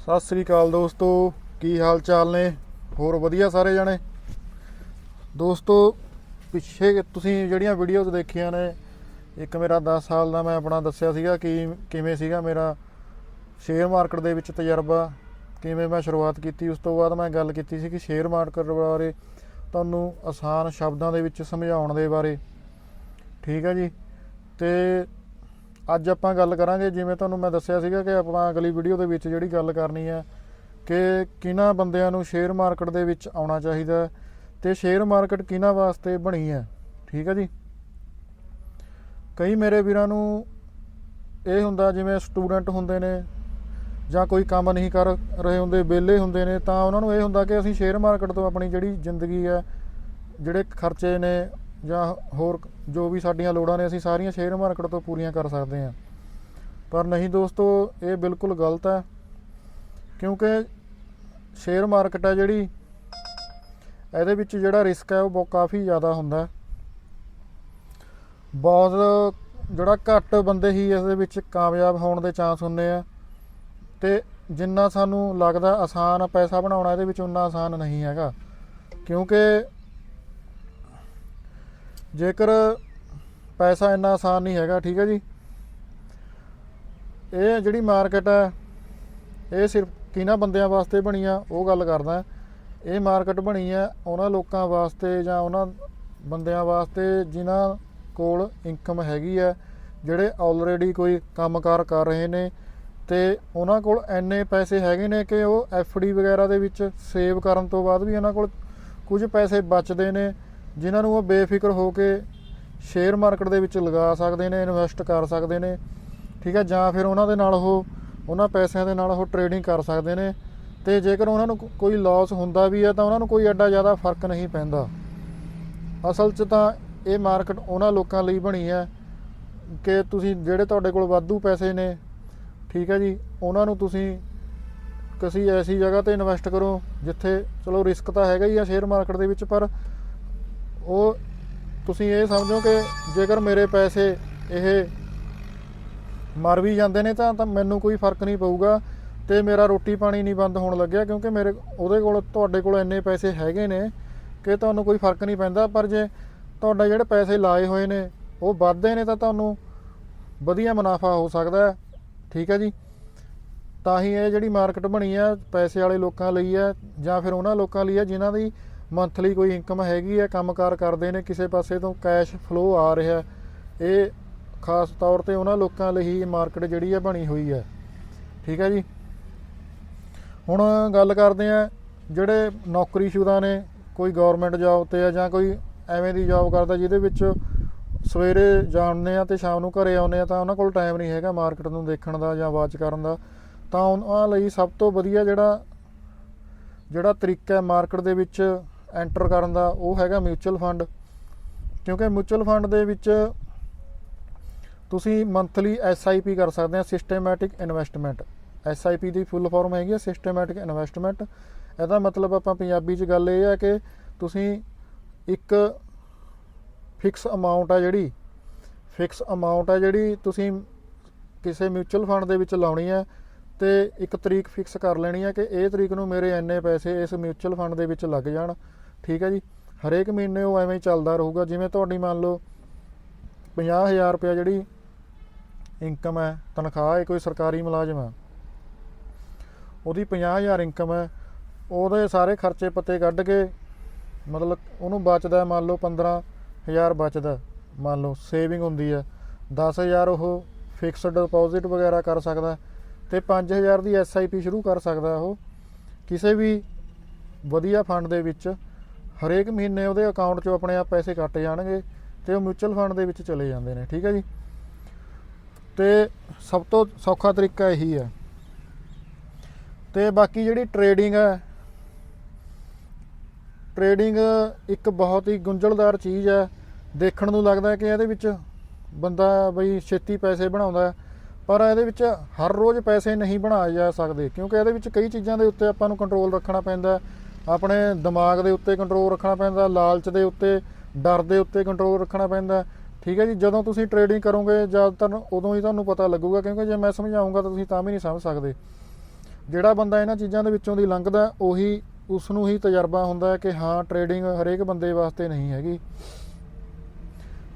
ਸਤਿ ਸ੍ਰੀ ਅਕਾਲ ਦੋਸਤੋ, ਕੀ ਹਾਲ ਚਾਲ ਨੇ? ਹੋਰ ਵਧੀਆ ਸਾਰੇ ਜਣੇ? ਦੋਸਤੋ, ਪਿੱਛੇ ਤੁਸੀਂ ਜਿਹੜੀਆਂ ਵੀਡੀਓਜ਼ ਦੇਖੀਆਂ ਨੇ, ਇੱਕ ਮੇਰਾ 10 ਸਾਲ ਦਾ ਮੈਂ ਆਪਣਾ ਦੱਸਿਆ ਸੀਗਾ ਕਿ ਕਿਵੇਂ ਸੀਗਾ ਮੇਰਾ ਸ਼ੇਅਰ ਮਾਰਕੀਟ ਦੇ ਵਿੱਚ ਤਜਰਬਾ, ਕਿਵੇਂ ਮੈਂ ਸ਼ੁਰੂਆਤ ਕੀਤੀ, ਉਸ ਤੋਂ ਬਾਅਦ ਮੈਂ ਗੱਲ ਕੀਤੀ ਸੀ ਕਿ ਸ਼ੇਅਰ ਮਾਰਕੀਟ ਬਾਰੇ ਤੁਹਾਨੂੰ ਆਸਾਨ ਸ਼ਬਦਾਂ ਦੇ ਵਿੱਚ ਸਮਝਾਉਣ ਦੇ ਬਾਰੇ। ਠੀਕ ਹੈ ਜੀ? ਤੇ ਅੱਜ ਆਪਾਂ ਗੱਲ ਕਰਾਂਗੇ, ਜਿਵੇਂ ਤੁਹਾਨੂੰ ਮੈਂ ਦੱਸਿਆ ਸੀਗਾ ਕਿ ਆਪਾਂ ਅਗਲੀ ਵੀਡੀਓ ਦੇ ਵਿੱਚ ਜਿਹੜੀ ਗੱਲ ਕਰਨੀ ਹੈ ਕਿ ਕਿਹਨਾਂ ਬੰਦਿਆਂ ਨੂੰ ਸ਼ੇਅਰ ਮਾਰਕੀਟ ਦੇ ਵਿੱਚ ਆਉਣਾ ਚਾਹੀਦਾ ਹੈ ਤੇ ਸ਼ੇਅਰ ਮਾਰਕੀਟ ਕਿਹਨਾਂ ਵਾਸਤੇ ਬਣੀ ਹੈ, ਠੀਕ ਹੈ ਜੀ? ਕਈ ਮੇਰੇ ਵੀਰਾਂ ਨੂੰ ਇਹ ਹੁੰਦਾ, ਜਿਵੇਂ ਸਟੂਡੈਂਟ ਹੁੰਦੇ ਨੇ ਜਾਂ ਕੋਈ ਕੰਮ ਨਹੀਂ ਕਰ ਰਹੇ ਹੁੰਦੇ, ਵਿਹਲੇ ਹੁੰਦੇ ਨੇ, ਤਾਂ ਉਹਨਾਂ ਨੂੰ ਇਹ ਹੁੰਦਾ ਕਿ ਅਸੀਂ ਸ਼ੇਅਰ ਮਾਰਕੀਟ ਤੋਂ ਆਪਣੀ ਜਿਹੜੀ ਜ਼ਿੰਦਗੀ ਹੈ, ਜਿਹੜੇ ਖਰਚੇ ਨੇ ਜਾਂ ਹੋਰ ਜੋ ਵੀ ਸਾਡੀਆਂ ਲੋੜਾਂ ਨੇ, ਅਸੀਂ ਸਾਰੀਆਂ ਸ਼ੇਅਰ ਮਾਰਕੀਟ ਤੋਂ ਪੂਰੀਆਂ ਕਰ ਸਕਦੇ ਹਾਂ। ਪਰ ਨਹੀਂ ਦੋਸਤੋ, ਇਹ ਬਿਲਕੁਲ ਗਲਤ ਹੈ, ਕਿਉਂਕਿ ਸ਼ੇਅਰ ਮਾਰਕੀਟ ਹੈ ਜਿਹੜੀ, ਇਹਦੇ ਵਿੱਚ ਜਿਹੜਾ ਰਿਸਕ ਹੈ, ਉਹ ਬਹੁਤ ਕਾਫੀ ਜ਼ਿਆਦਾ ਹੁੰਦਾ ਬਹੁਤ ਜਿਹੜਾ ਘੱਟ ਬੰਦੇ ਹੀ ਇਸ ਦੇ ਵਿੱਚ ਕਾਮਯਾਬ ਹੋਣ ਦੇ ਚਾਂਸ ਹੁੰਦੇ ਆ, ਤੇ ਜਿੰਨਾ ਸਾਨੂੰ ਲੱਗਦਾ ਆਸਾਨ ਪੈਸਾ ਬਣਾਉਣਾ, ਇਹਦੇ ਵਿੱਚ ਉਨਾ ਆਸਾਨ ਨਹੀਂ ਹੈਗਾ। ਕਿਉਂਕਿ ਜੇਕਰ ਪੈਸਾ ਇੰਨਾ ਆਸਾਨ ਨਹੀਂ ਹੈਗਾ, ਠੀਕ ਹੈ ਜੀ। ਇਹ ਜਿਹੜੀ ਮਾਰਕੀਟ ਹੈ, ਇਹ ਸਿਰਫ ਕਿਹਨਾਂ ਬੰਦਿਆਂ ਵਾਸਤੇ ਬਣੀ ਆ, ਉਹ ਗੱਲ ਕਰਦਾ। ਇਹ ਮਾਰਕੀਟ ਬਣੀ ਆ ਉਹਨਾਂ ਲੋਕਾਂ ਵਾਸਤੇ ਜਾਂ ਉਹਨਾਂ ਬੰਦਿਆਂ ਵਾਸਤੇ ਜਿਨ੍ਹਾਂ ਕੋਲ ਇਨਕਮ ਹੈਗੀ ਆ ਜਿਹੜੇ ਆਲਰੇਡੀ ਕੋਈ ਕੰਮਕਾਰ ਕਰ ਰਹੇ ਨੇ ਤੇ ਉਹਨਾਂ ਕੋਲ ਐਨੇ ਪੈਸੇ ਹੈਗੇ ਨੇ ਕਿ ਉਹ ਡੀ ਵਗੈਰਾ ਦੇ ਵਿੱਚ ਸੇਵ ਕਰਨ ਤੋਂ ਬਾਅਦ ਵੀ ਉਹਨਾਂ ਕੋਲ ਕੁਝ ਪੈਸੇ ਬਚਦੇ ਨੇ। ਜਿਨ੍ਹਾਂ ਨੂੰ ਉਹ ਬੇਫਿਕਰ ਹੋ ਕੇ ਸ਼ੇਅਰ ਮਾਰਕੀਟ ਦੇ ਵਿੱਚ ਲਗਾ ਸਕਦੇ ਨੇ ਇਨਵੈਸਟ ਕਰ ਸਕਦੇ ਨੇ, ਠੀਕ ਹੈ, ਜਾਂ ਫਿਰ ਉਹਨਾਂ ਦੇ ਨਾਲ ਉਹ, ਉਹਨਾਂ ਪੈਸਿਆਂ ਦੇ ਨਾਲ ਉਹ ਟਰੇਡਿੰਗ ਕਰ ਸਕਦੇ ਨੇ ਤੇ ਜੇਕਰ ਉਹਨਾਂ ਨੂੰ ਕੋਈ ਲਾਸ ਹੁੰਦਾ ਵੀ ਹੈ ਤਾਂ ਉਹਨਾਂ ਨੂੰ ਕੋਈ ਐਡਾ ਜ਼ਿਆਦਾ ਫ਼ਰਕ ਨਹੀਂ ਪੈਂਦਾ। ਅਸਲ 'ਚ ਤਾਂ ਇਹ ਮਾਰਕੀਟ ਉਹਨਾਂ ਲੋਕਾਂ ਲਈ ਬਣੀ ਹੈ ਕਿ ਤੁਸੀਂ ਜਿਹੜੇ ਤੁਹਾਡੇ ਕੋਲ ਵਾਧੂ ਪੈਸੇ ਨੇ, ਠੀਕ ਹੈ ਜੀ, ਉਹਨਾਂ ਨੂੰ ਤੁਸੀਂ ਕਿਸੇ ਐਸੀ ਜਗ੍ਹਾ ਤੇ ਇਨਵੈਸਟ ਕਰੋ ਜਿੱਥੇ, ਚਲੋ ਰਿਸਕ ਤਾਂ ਹੈਗਾ ਹੀ ਆ ਸ਼ੇਅਰ ਮਾਰਕੀਟ ਦੇ ਵਿੱਚ, ਪਰ ਉਹ ਤੁਸੀਂ ਇਹ ਸਮਝੋ ਕਿ ਜੇਕਰ ਮੇਰੇ ਪੈਸੇ ਇਹ ਮਰ ਵੀ ਜਾਂਦੇ ਨੇ ਤਾਂ ਤਾਂ ਮੈਨੂੰ ਕੋਈ ਫ਼ਰਕ ਨਹੀਂ ਪਊਗਾ ਤੇ ਮੇਰਾ ਰੋਟੀ ਪਾਣੀ ਨਹੀਂ ਬੰਦ ਹੋਣ ਲੱਗਿਆ ਕਿਉਂਕਿ ਮੇਰੇ ਉਹਦੇ ਕੋਲ ਤੁਹਾਡੇ ਕੋਲ ਇੰਨੇ ਪੈਸੇ ਹੈਗੇ ਨੇ ਕਿ ਤੁਹਾਨੂੰ ਕੋਈ ਫ਼ਰਕ ਨਹੀਂ ਪੈਂਦਾ। ਪਰ ਜੇ ਤੁਹਾਡਾ ਜਿਹੜੇ ਪੈਸੇ ਲਾਏ ਹੋਏ ਨੇ ਉਹ ਵੱਧਦੇ ਨੇ ਤਾਂ ਤੁਹਾਨੂੰ ਵਧੀਆ ਮੁਨਾਫਾ ਹੋ ਸਕਦਾ ਠੀਕ ਹੈ ਜੀ? ਤਾਂ ਹੀ ਇਹ ਜਿਹੜੀ ਮਾਰਕੀਟ ਬਣੀ ਆ, ਪੈਸੇ ਵਾਲੇ ਲੋਕਾਂ ਲਈ ਆ ਜਾਂ ਫਿਰ ਉਹਨਾਂ ਲੋਕਾਂ ਲਈ ਆ, ਜਿਨ੍ਹਾਂ ਦੀ ਮੰਥਲੀ ਕੋਈ ਇਨਕਮ ਹੈਗੀ ਹੈ, ਕੰਮਕਾਰ ਕਰਦੇ ਨੇ, ਕਿਸੇ ਪਾਸੇ ਤੋਂ ਕੈਸ਼ ਫਲੋ ਆ ਰਿਹਾ ਇਹ ਖਾਸ ਤੌਰ ਤੇ ਉਹਨਾਂ ਲੋਕਾਂ ਲਈ ਹੀ ਮਾਰਕੀਟ ਜਿਹੜੀ ਹੈ ਬਣੀ ਹੋਈ ਹੈ। ਠੀਕ ਹੈ ਜੀ? ਹੁਣ ਗੱਲ ਕਰਦੇ ਆ ਜਿਹੜੇ ਨੌਕਰੀਸ਼ੁਦਾ ਨੇ, ਕੋਈ ਗਵਰਨਮੈਂਟ ਜੌਬ ਤੇ ਆ ਜਾਂ ਕੋਈ ਐਵੇਂ ਦੀ ਜੌਬ ਕਰਦਾ ਜਿਹਦੇ ਵਿੱਚ ਸਵੇਰੇ ਜਾਣਦੇ ਆ ਤੇ ਸ਼ਾਮ ਨੂੰ ਘਰੇ ਆਉਂਦੇ ਆ ਤਾਂ ਉਹਨਾਂ ਕੋਲ ਟਾਈਮ ਨਹੀਂ ਹੈਗਾ ਮਾਰਕੀਟ ਨੂੰ ਦੇਖਣ ਦਾ ਜਾਂ ਵਾਚ ਕਰਨ ਦਾ। ਤਾਂ ਉਹਨਾਂ ਲਈ ਸਭ ਤੋਂ ਵਧੀਆ ਜਿਹੜਾ ਜਿਹੜਾ ਤਰੀਕਾ ਹੈ ਮਾਰਕੀਟ ਦੇ ਵਿੱਚ ਐਂਟਰ ਕਰਨ ਦਾ ਉਹ ਹੈਗਾ ਮਿਊਚੁਅਲ ਫੰਡ। ਕਿਉਂਕਿ ਮਿਊਚੁਅਲ ਫੰਡ ਦੇ ਵਿੱਚ ਤੁਸੀਂ ਮੰਥਲੀ SIP ਕਰ ਸਕਦੇ ਆ ਸਿਸਟਮੈਟਿਕ ਇਨਵੈਸਟਮੈਂਟ SIP ਦੀ ਫੁੱਲ ਫਾਰਮ ਹੈਗੀ ਹੈ ਸਿਸਟਮੈਟਿਕ ਇਨਵੈਸਟਮੈਂਟ ਇਹਦਾ ਮਤਲਬ ਆਪਾਂ ਪੰਜਾਬੀ 'ਚ ਗੱਲ ਇਹ ਹੈ ਕਿ ਤੁਸੀਂ ਇੱਕ ਫਿਕਸ ਅਮਾਉਂਟ ਆ ਜਿਹੜੀ ਫਿਕਸ ਅਮਾਉਂਟ ਆ ਜਿਹੜੀ ਤੁਸੀਂ ਕਿਸੇ ਮਿਊਚੁਅਲ ਫੰਡ ਦੇ ਵਿੱਚ ਲਾਉਣੀ ਹੈ ਤੇ ਇੱਕ ਤਰੀਕ ਫਿਕਸ ਕਰ ਲੈਣੀ ਹੈ ਕਿ ਇਹ ਤਰੀਕ ਨੂੰ ਮੇਰੇ ਇੰਨੇ ਪੈਸੇ ਇਸ ਮਿਊਚੁਅਲ ਫੰਡ ਦੇ ਵਿੱਚ ਲੱਗ ਜਾਣ। ਠੀਕ ਹੈ ਜੀ? ਹਰੇਕ ਮਹੀਨੇ ਉਹ ਐਵੇਂ ਹੀ ਚੱਲਦਾ ਰਹੂਗਾ। ਜਿਵੇਂ ਤੁਹਾਡੀ ਮੰਨ ਲਓ 50000 ਰੁਪਏ ਜਿਹੜੀ ਇਨਕਮ ਹੈ, ਤਨਖਾਹ ਹੈ, ਕੋਈ ਸਰਕਾਰੀ ਮੁਲਾਜ਼ਮ ਹੈ ਉਹਦੀ 50000 ਇਨਕਮ ਹੈ। ਉਹਦੇ ਸਾਰੇ ਖਰਚੇ ਪੱਤੇ ਕੱਢ ਕੇ ਮਤਲਬ ਉਹਨੂੰ ਬਚਦਾ ਮੰਨ ਲਓ 15000 ਬਚਦਾ ਮੰਨ ਲਓ ਸੇਵਿੰਗ ਹੁੰਦੀ ਹੈ। 10000 ਉਹ ਫਿਕਸਡ ਡਿਪੋਜ਼ਿਟ ਵਗੈਰਾ ਕਰ ਸਕਦਾ ਤੇ 5000 ਦੀ ਐਸਆਈਪੀ ਸ਼ੁਰੂ ਕਰ ਸਕਦਾ ਉਹ। ਕਿਸੇ ਵੀ ਵਧੀਆ ਫੰਡ ਦੇ ਵਿੱਚ ਹਰੇਕ ਮਹੀਨੇ ਉਹਦੇ ਅਕਾਊਂਟ 'ਚੋਂ ਆਪਣੇ ਆਪ ਪੈਸੇ ਕੱਟ ਜਾਣਗੇ ਤੇ ਉਹ ਮਿਊਚੁਅਲ ਫੰਡ ਦੇ ਵਿੱਚ ਚਲੇ ਜਾਂਦੇ ਨੇ, ਠੀਕ ਹੈ ਜੀ? ਤੇ ਸਭ ਤੋਂ ਸੌਖਾ ਤਰੀਕਾ ਇਹੀ ਹੈ। ਤੇ ਬਾਕੀ ਜਿਹੜੀ ਟਰੇਡਿੰਗ ਹੈ ਟਰੇਡਿੰਗ ਇੱਕ ਬਹੁਤ ਹੀ ਗੁੰਝਲਦਾਰ ਚੀਜ਼ ਹੈ। ਦੇਖਣ ਨੂੰ ਲੱਗਦਾ ਕਿ ਇਹਦੇ ਵਿੱਚ ਬੰਦਾ ਬਈ ਛੇਤੀ ਪੈਸੇ ਬਣਾਉਂਦਾ ਪਰ ਇਹਦੇ ਵਿੱਚ ਹਰ ਰੋਜ਼ ਪੈਸੇ ਨਹੀਂ ਬਣਾਏ ਜਾ ਸਕਦੇ, ਕਿਉਂਕਿ ਇਹਦੇ ਵਿੱਚ ਕਈ ਚੀਜ਼ਾਂ ਦੇ ਉੱਤੇ ਆਪਾਂ ਨੂੰ ਕੰਟਰੋਲ ਰੱਖਣਾ ਪੈਂਦਾ ਆਪਣੇ ਦਿਮਾਗ ਦੇ ਉੱਤੇ ਕੰਟਰੋਲ ਰੱਖਣਾ ਪੈਂਦਾ ਲਾਲਚ ਦੇ ਉੱਤੇ, ਡਰ ਦੇ ਉੱਤੇ ਕੰਟਰੋਲ ਰੱਖਣਾ ਪੈਂਦਾ ਠੀਕ ਹੈ ਜੀ, ਜਦੋਂ ਤੁਸੀਂ ਟਰੇਡਿੰਗ ਕਰੋਗੇ ਜ਼ਿਆਦਾਤਰ ਉਦੋਂ ਹੀ ਤੁਹਾਨੂੰ ਪਤਾ ਲੱਗੂਗਾ, ਕਿਉਂਕਿ ਜੇ ਮੈਂ ਸਮਝਾਉਂਗਾ ਤਾਂ ਤੁਸੀਂ ਤਾਂ ਵੀ ਨਹੀਂ ਸਮਝ ਸਕਦੇ। ਜਿਹੜਾ ਬੰਦਾ ਇਹਨਾਂ ਚੀਜ਼ਾਂ ਦੇ ਵਿੱਚੋਂ ਦੀ ਲੰਘਦਾ ਉਹੀ ਉਸ ਨੂੰ ਹੀ ਤਜਰਬਾ ਹੁੰਦਾ ਕਿ ਹਾਂ ਟ੍ਰੇਡਿੰਗ ਹਰੇਕ ਬੰਦੇ ਵਾਸਤੇ ਨਹੀਂ ਹੈਗੀ।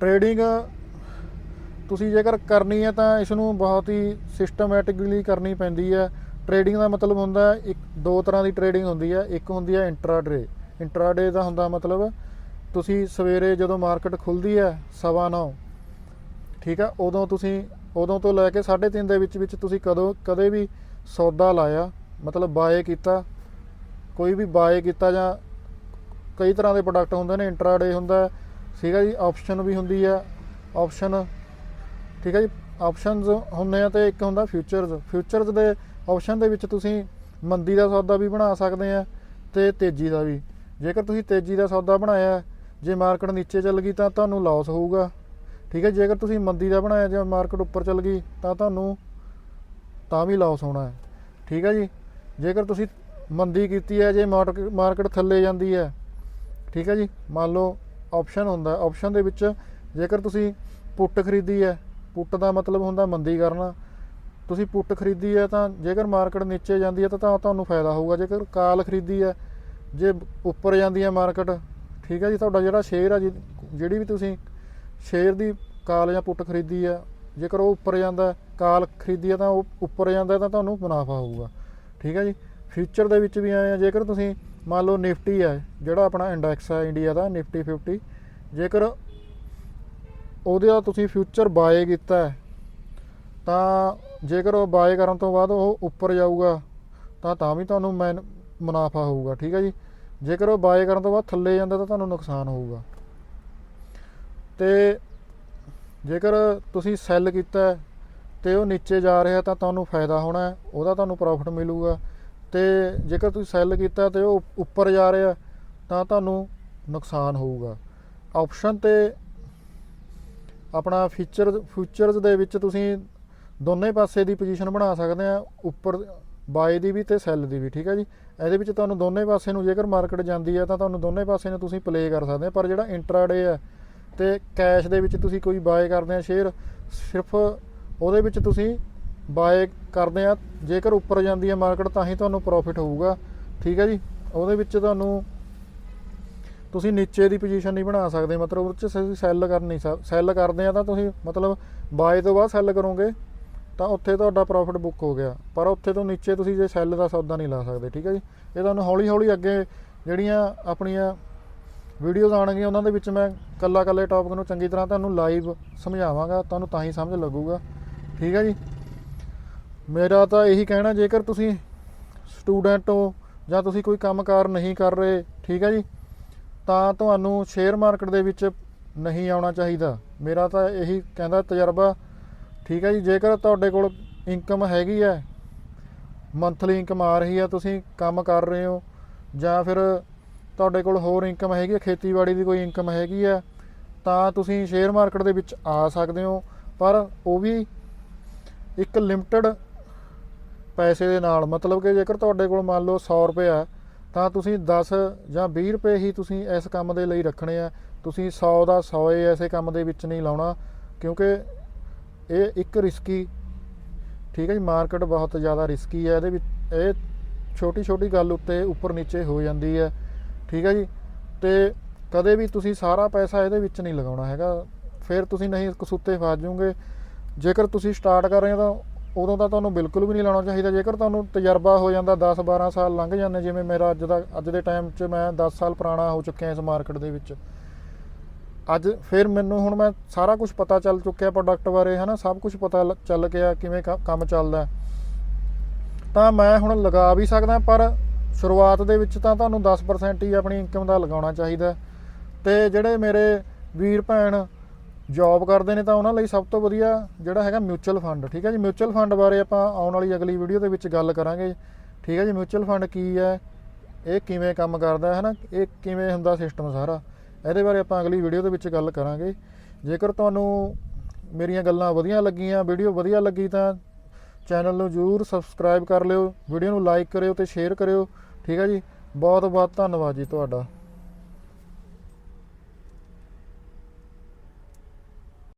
ਟ੍ਰੇਡਿੰਗ ਤੁਸੀਂ ਜੇਕਰ ਕਰਨੀ ਹੈ ਤਾਂ ਇਸ ਨੂੰ ਬਹੁਤ ਹੀ ਸਿਸਟਮੈਟਿਕਲੀ ਕਰਨੀ ਪੈਂਦੀ ਹੈ। ਟਰੇਡਿੰਗ ਦਾ ਮਤਲਬ ਹੁੰਦਾ ਇੱਕ, ਦੋ ਤਰ੍ਹਾਂ ਦੀ ਟਰੇਡਿੰਗ ਹੁੰਦੀ ਹੈ। ਇੱਕ ਹੁੰਦੀ ਹੈ ਇੰਟਰਾਡੇ ਇੰਟਰਾਡੇ ਦਾ ਹੁੰਦਾ ਮਤਲਬ ਤੁਸੀਂ ਸਵੇਰੇ ਜਦੋਂ ਮਾਰਕੀਟ ਖੁੱਲਦੀ ਹੈ, ਸਵਾ ਨੌ, ਠੀਕ ਆ ਉਦੋਂ ਤੁਸੀਂ, ਉਦੋਂ ਤੋਂ ਲੈ ਕੇ 3:30 ਦੇ ਵਿੱਚ ਵਿੱਚ ਤੁਸੀਂ ਕਦੋਂ, ਕਦੇ ਵੀ ਸੌਦਾ ਲਾਇਆ, ਮਤਲਬ ਬਾਏ ਕੀਤਾ, ਕੋਈ ਵੀ ਬਾਏ ਕੀਤਾ ਜਾਂ ਕਈ ਤਰ੍ਹਾਂ ਦੇ ਪ੍ਰੋਡਕਟ ਹੁੰਦੇ ਨੇ ਇੰਟਰਾਡੇ ਹੁੰਦਾ ਸੀਗਾ ਜੀ ਆਪਸ਼ਨ ਵੀ ਹੁੰਦੀ ਹੈ ਆਪਸ਼ਨ ਠੀਕ ਹੈ ਜੀ? ਆਪਸ਼ਨਸ ਹੁੰਦੇ ਆ ਤੇ ਇੱਕ ਹੁੰਦਾ ਫਿਊਚਰਸ ਫਿਊਚਰਸ ਦੇ ਆਪਸ਼ਨ ਦੇ ਵਿੱਚ ਤੁਸੀਂ ਮੰਦੀ ਦਾ ਸੌਦਾ ਵੀ ਬਣਾ ਸਕਦੇ ਆ ਤੇ ਤੇਜ਼ੀ ਦਾ ਵੀ। ਜੇਕਰ ਤੁਸੀਂ ਤੇਜ਼ੀ ਦਾ ਸੌਦਾ ਬਣਾਇਆ, ਜੇ ਮਾਰਕੀਟ ਨੀਚੇ ਚੱਲ ਗਈ ਤਾਂ ਤੁਹਾਨੂੰ ਲਾਸ ਹੋਊਗਾ। ਠੀਕ ਹੈ? ਜੇਕਰ ਤੁਸੀਂ ਮੰਦੀ ਦਾ ਬਣਾਇਆ, ਜੇ ਮਾਰਕੀਟ ਉੱਪਰ ਚੱਲ ਗਈ ਤਾਂ ਤੁਹਾਨੂੰ ਤਾਂ ਵੀ ਲਾਸ ਹੋਣਾ ਹੈ। ਠੀਕ ਹੈ ਜੀ? ਜੇਕਰ ਤੁਸੀਂ ਮੰਦੀ ਕੀਤੀ ਹੈ, ਜੇ ਮਾਰਕੀਟ ਥੱਲੇ ਜਾਂਦੀ ਹੈ, ਠੀਕ ਹੈ ਜੀ? ਮੰਨ ਲਓ ਆਪਸ਼ਨ ਹੁੰਦਾ। ਆਪਸ਼ਨ ਦੇ ਵਿੱਚ ਜੇਕਰ ਤੁਸੀਂ ਪੁੱਟ ਖਰੀਦੀ ਹੈ ਪੁੱਟ ਦਾ ਮਤਲਬ ਹੁੰਦਾ ਮੰਦੀ ਕਰਨਾ ਤੁਸੀਂ ਪੁੱਟ ਖਰੀਦੀ ਹੈ ਤਾਂ ਜੇਕਰ ਮਾਰਕੀਟ ਨੀਚੇ ਜਾਂਦੀ ਹੈ ਤਾਂ ਤੁਹਾਨੂੰ ਫਾਇਦਾ ਹੋਊਗਾ। ਜੇਕਰ ਕਾਲ ਖਰੀਦੀ ਹੈ, ਜੇ ਉੱਪਰ ਜਾਂਦੀ ਹੈ ਮਾਰਕੀਟ, ਠੀਕ ਹੈ ਜੀ, ਤੁਹਾਡਾ ਜਿਹੜਾ ਸ਼ੇਅਰ ਆ ਜੀ, ਜਿਹੜੀ ਵੀ ਤੁਸੀਂ ਸ਼ੇਅਰ ਦੀ ਕਾਲ ਜਾਂ ਪੁੱਟ ਖਰੀਦੀ ਹੈ, ਜੇਕਰ ਉਹ ਉੱਪਰ ਜਾਂਦਾ, ਕਾਲ ਖਰੀਦੀ ਹੈ ਤਾਂ ਉਹ ਉੱਪਰ ਜਾਂਦਾ ਤਾਂ ਤੁਹਾਨੂੰ ਮੁਨਾਫਾ ਹੋਊਗਾ। ਠੀਕ ਹੈ ਜੀ ਫਿਊਚਰ ਦੇ ਵਿੱਚ ਵੀ ਆਏ ਆ। ਜੇਕਰ ਤੁਸੀਂ ਮੰਨ ਲਓ ਨਿਫਟੀ ਹੈ, ਜਿਹੜਾ ਆਪਣਾ ਇੰਡੈਕਸ ਹੈ ਇੰਡੀਆ ਦਾ ਨਿਫਟੀ 50 ਜੇਕਰ ਉਹਦੇ ਤੁਸੀਂ ਫਿਊਚਰ ਬਾਏ ਕੀਤਾ ਤਾਂ ਜੇਕਰ ਉਹ ਬਾਏ ਕਰਨ ਤੋਂ ਬਾਅਦ ਉਹ ਉੱਪਰ ਜਾਊਗਾ, ਤਾਂ ਤਾਂ ਵੀ ਤੁਹਾਨੂੰ ਮੈਨ ਮੁਨਾਫਾ ਹੋਊਗਾ, ਠੀਕ ਹੈ ਜੀ? ਜੇਕਰ ਉਹ ਬਾਏ ਕਰਨ ਤੋਂ ਬਾਅਦ ਥੱਲੇ ਜਾਂਦਾ ਤਾਂ ਤੁਹਾਨੂੰ ਨੁਕਸਾਨ ਹੋਊਗਾ। ਤੇ ਜੇਕਰ ਤੁਸੀਂ ਸੈੱਲ ਕੀਤਾ ਹੈ ਤੇ ਉਹ ਨੀਚੇ ਜਾ ਰਿਹਾ ਤਾਂ ਤੁਹਾਨੂੰ ਫਾਇਦਾ ਹੋਣਾ ਉਹਦਾ ਤੁਹਾਨੂੰ ਪ੍ਰੋਫਿਟ ਮਿਲੂਗਾ। ਤੇ ਜੇਕਰ ਤੁਸੀਂ ਸੈੱਲ ਕੀਤਾ ਤੇ ਉਹ ਉੱਪਰ ਜਾ ਰਿਹਾ, ਤਾਂ ਤੁਹਾਨੂੰ ਨੁਕਸਾਨ ਹੋਊਗਾ। ਆਪਸ਼ਨ ਤੇ ਆਪਣਾ ਫੀਚਰ ਫਿਊਚਰਸ ਦੇ ਵਿੱਚ ਤੁਸੀਂ ਦੋਨੇ ਪਾਸੇ ਦੀ ਪੋਜੀਸ਼ਨ ਬਣਾ ਸਕਦੇ ਆ, ਉੱਪਰ ਬਾਏ ਦੀ ਵੀ ਤੇ ਸੈੱਲ ਦੀ ਵੀ, ਠੀਕ ਹੈ ਜੀ? ਇਹਦੇ ਵਿੱਚ ਤੁਹਾਨੂੰ ਦੋਨੇ ਪਾਸੇ ਨੂੰ ਜੇਕਰ ਮਾਰਕੀਟ ਜਾਂਦੀ ਹੈ ਤਾਂ ਤੁਹਾਨੂੰ ਦੋਨੇ ਪਾਸੇ ਨੂੰ ਤੁਸੀਂ ਪਲੇ ਕਰ ਸਕਦੇ ਆ, ਪਰ ਜਿਹੜਾ ਇੰਟਰਾਡੇ ਹੈ ਤੇ ਕੈਸ਼ ਦੇ ਵਿੱਚ ਤੁਸੀਂ ਕੋਈ ਬਾਏ ਕਰਦੇ ਆ ਸ਼ੇਅਰ ਸਿਰਫ ਉਹਦੇ ਵਿੱਚ ਤੁਸੀਂ ਬਾਏ ਕਰਦੇ ਆ, ਜੇਕਰ ਉੱਪਰ ਜਾਂਦੀ ਹੈ ਮਾਰਕੀਟ ਤਾਂ ਹੀ ਤੁਹਾਨੂੰ ਪ੍ਰੋਫਿਟ ਹੋਊਗਾ, ਠੀਕ ਹੈ ਜੀ? ਉਹਦੇ ਵਿੱਚ ਤੁਹਾਨੂੰ ਤੁਸੀਂ ਨੀਚੇ ਦੀ ਪੋਜੀਸ਼ਨ ਨਹੀਂ ਬਣਾ ਸਕਦੇ, ਮਤਲਬ ਉਹ 'ਚ ਤੁਸੀਂ ਸੈੱਲ ਕਰ ਨਹੀਂ ਸੈੱਲ ਕਰਦੇ ਆ ਤਾਂ ਤੁਸੀਂ ਮਤਲਬ ਬਾਏ ਤੋਂ ਬਾਅਦ ਸੈੱਲ ਕਰੋਗੇ, ਤਾਂ ਉੱਥੇ ਤੁਹਾਡਾ ਪ੍ਰੋਫਿਟ ਬੁੱਕ ਹੋ ਗਿਆ। ਪਰ ਉੱਥੇ ਤੋਂ ਨੀਚੇ ਤੁਸੀਂ ਜੇ ਸੈੱਲ ਦਾ ਸੌਦਾ ਨਹੀਂ ਲਾ ਸਕਦੇ, ਠੀਕ ਹੈ ਜੀ? ਇਹ ਤੁਹਾਨੂੰ ਹੌਲੀ ਹੌਲੀ ਅੱਗੇ ਜਿਹੜੀਆਂ ਆਪਣੀਆਂ ਵੀਡੀਓਜ਼ ਆਉਣਗੀਆਂ, ਉਹਨਾਂ ਦੇ ਵਿੱਚ ਮੈਂ ਕੱਲਾ ਕੱਲੇ ਟੌਪਿਕ ਨੂੰ ਚੰਗੀ ਤਰ੍ਹਾਂ ਤੁਹਾਨੂੰ ਲਾਈਵ ਸਮਝਾਵਾਂਗਾ, ਤੁਹਾਨੂੰ ਤਾਂ ਹੀ ਸਮਝ ਲੱਗੂਗਾ, ਠੀਕ ਹੈ ਜੀ? ਮੇਰਾ ਤਾਂ ਇਹੀ ਕਹਿਣਾ, ਜੇਕਰ ਤੁਸੀਂ ਸਟੂਡੈਂਟ ਹੋ ਜਾਂ ਤੁਸੀਂ ਕੋਈ ਕੰਮਕਾਰ ਨਹੀਂ ਕਰ ਰਹੇ, ਠੀਕ ਹੈ ਜੀ? ਤਾਂ ਤੁਹਾਨੂੰ ਸ਼ੇਅਰ ਮਾਰਕੀਟ ਦੇ ਵਿੱਚ ਨਹੀਂ ਆਉਣਾ ਚਾਹੀਦਾ। ਮੇਰਾ ਤਾਂ ਇਹੀ ਕਹਿੰਦਾ ਤਜਰਬਾ। ਠੀਕ ਹੈ ਜੀ, ਜੇਕਰ ਤੁਹਾਡੇ ਕੋਲ ਇਨਕਮ ਹੈਗੀ ਹੈ ਮੰਥਲੀ ਇਨਕਮ ਆ ਰਹੀ ਹੈ, ਤੁਸੀਂ ਕੰਮ ਕਰ ਰਹੇ ਹੋ, ਜਾਂ ਫਿਰ ਤੁਹਾਡੇ ਕੋਲ ਹੋਰ ਇਨਕਮ ਹੈਗੀ ਹੈ, ਖੇਤੀਬਾੜੀ ਦੀ ਕੋਈ ਇਨਕਮ ਹੈਗੀ ਹੈ, ਤਾਂ ਤੁਸੀਂ ਸ਼ੇਅਰ ਮਾਰਕੀਟ ਦੇ ਵਿੱਚ ਆ ਸਕਦੇ ਹੋ। ਪਰ ਉਹ ਵੀ ਇੱਕ ਲਿਮਟਿਡ ਪੈਸੇ ਦੇ ਨਾਲ। ਮਤਲਬ ਕਿ ਜੇਕਰ ਤੁਹਾਡੇ ਕੋਲ ਮੰਨ ਲਓ 100 ਰੁਪਏ ਆ ਤਾਂ ਤੁਸੀਂ 10 ਜਾਂ 20 ਰੁਪਏ ਹੀ ਤੁਸੀਂ ਇਸ ਕੰਮ ਦੇ ਲਈ ਰੱਖਣੇ ਆ। ਤੁਸੀਂ 100 ਦਾ 100 ਹੀ ਐਸੇ ਕੰਮ ਦੇ ਵਿੱਚ ਨਹੀਂ ਲਾਉਣਾ, ਕਿਉਂਕਿ ਇਹ ਇੱਕ ਰਿਸਕੀ ਠੀਕ ਹੈ ਜੀ ਮਾਰਕੀਟ ਬਹੁਤ ਜ਼ਿਆਦਾ ਰਿਸਕੀ ਹੈ। ਇਹਦੇ ਵਿੱਚ ਇਹ ਛੋਟੀ ਛੋਟੀ ਗੱਲ ਉੱਤੇ ਉੱਪਰ ਨੀਚੇ ਹੋ ਜਾਂਦੀ ਹੈ, ਠੀਕ ਹੈ ਜੀ। ਤੇ ਕਦੇ ਵੀ ਤੁਸੀਂ ਸਾਰਾ ਪੈਸਾ ਇਹਦੇ ਵਿੱਚ ਨਹੀਂ ਲਗਾਉਣਾ ਹੈਗਾ। ਫਿਰ ਤੁਸੀਂ ਨਹੀਂ ਕਸੂਤੇ ਫਸ ਜਾਓਗੇ। ਜੇਕਰ ਤੁਸੀਂ ਸਟਾਰਟ ਕਰ ਰਹੇ ਹੋ ਤਾਂ ਉਦੋਂ ਤਾਂ ਤੁਹਾਨੂੰ ਬਿਲਕੁਲ ਵੀ ਨਹੀਂ ਲਾਉਣਾ ਚਾਹੀਦਾ। ਜੇਕਰ ਤੁਹਾਨੂੰ ਤਜਰਬਾ ਹੋ ਜਾਂਦਾ 10 12 ਸਾਲ ਲੰਘ ਜਾਂਦੇ, ਜਿਵੇਂ ਮੇਰਾ ਅੱਜ ਦਾ ਅੱਜ ਦੇ ਟਾਈਮ 'ਚ ਮੈਂ 10 ਸਾਲ ਪੁਰਾਣਾ ਹੋ ਚੁੱਕਿਆ ਇਸ ਮਾਰਕੀਟ ਦੇ ਵਿੱਚ। ਅੱਜ ਫਿਰ ਮੈਨੂੰ ਹੁਣ ਮੈਂ ਸਾਰਾ ਕੁਝ ਪਤਾ ਚੱਲ ਚੁੱਕਿਆ ਪ੍ਰੋਡਕਟ ਬਾਰੇ, ਹਨਾ? ਸਭ ਕੁਝ ਪਤਾ ਲ- ਚੱਲ ਗਿਆ ਕਿਵੇਂ ਕ- ਕੰਮ ਚੱਲਦਾ। ਤਾਂ ਮੈਂ ਹੁਣ ਲਗਾ ਵੀ ਸਕਦਾ, ਪਰ ਸ਼ੁਰੂਆਤ ਦੇ ਵਿੱਚ ਤਾਂ ਤੁਹਾਨੂੰ 10% ਹੀ ਆਪਣੀ ਇਨਕਮ ਦਾ ਲਗਾਉਣਾ ਚਾਹੀਦਾ। ਹੈ। ਤੇ ਜਿਹੜੇ ਮੇਰੇ ਵੀਰ ਭੈਣ ਜੌਬ ਕਰਦੇ ਨੇ ਤਾਂ ਉਹਨਾਂ ਲਈ ਸਭ ਤੋਂ ਵਧੀਆ ਜਿਹੜਾ ਹੈਗਾ ਮਿਊਚੁਅਲ ਫੰਡ ਠੀਕ ਹੈ ਜੀ? ਮਿਊਚੁਅਲ ਫੰਡ ਬਾਰੇ ਆਪਾਂ ਆਉਣ ਵਾਲੀ ਅਗਲੀ ਵੀਡੀਓ ਦੇ ਵਿੱਚ ਗੱਲ ਕਰਾਂਗੇ। ਠੀਕ ਹੈ ਜੀ ਮਿਊਚੁਅਲ ਫੰਡ ਕੀ ਹੈ? ਇਹ ਕਿਵੇਂ ਕੰਮ ਕਰਦਾ ਹੈ ਨਾ ਇਹ ਕਿਵੇਂ ਹੁੰਦਾ ਸਿਸਟਮ ਸਾਰਾ? ਇਹਦੇ ਬਾਰੇ ਆਪਾਂ ਅਗਲੀ ਵੀਡੀਓ ਦੇ ਵਿੱਚ ਗੱਲ ਕਰਾਂਗੇ। ਜੇਕਰ ਤੁਹਾਨੂੰ ਮੇਰੀਆਂ ਗੱਲਾਂ ਵਧੀਆ ਲੱਗੀਆਂ ਵੀਡੀਓ ਵਧੀਆ ਲੱਗੀ ਤਾਂ ਚੈਨਲ ਨੂੰ ਜਰੂਰ ਸਬਸਕ੍ਰਾਈਬ ਕਰ ਲਿਓ ਵੀਡੀਓ ਨੂੰ ਲਾਈਕ ਕਰਿਓ ਤੇ ਸ਼ੇਅਰ ਕਰਿਓ। ਠੀਕ ਹੈ ਜੀ? ਬਹੁਤ ਬਹੁਤ ਧੰਨਵਾਦ ਜੀ ਤੁਹਾਡਾ।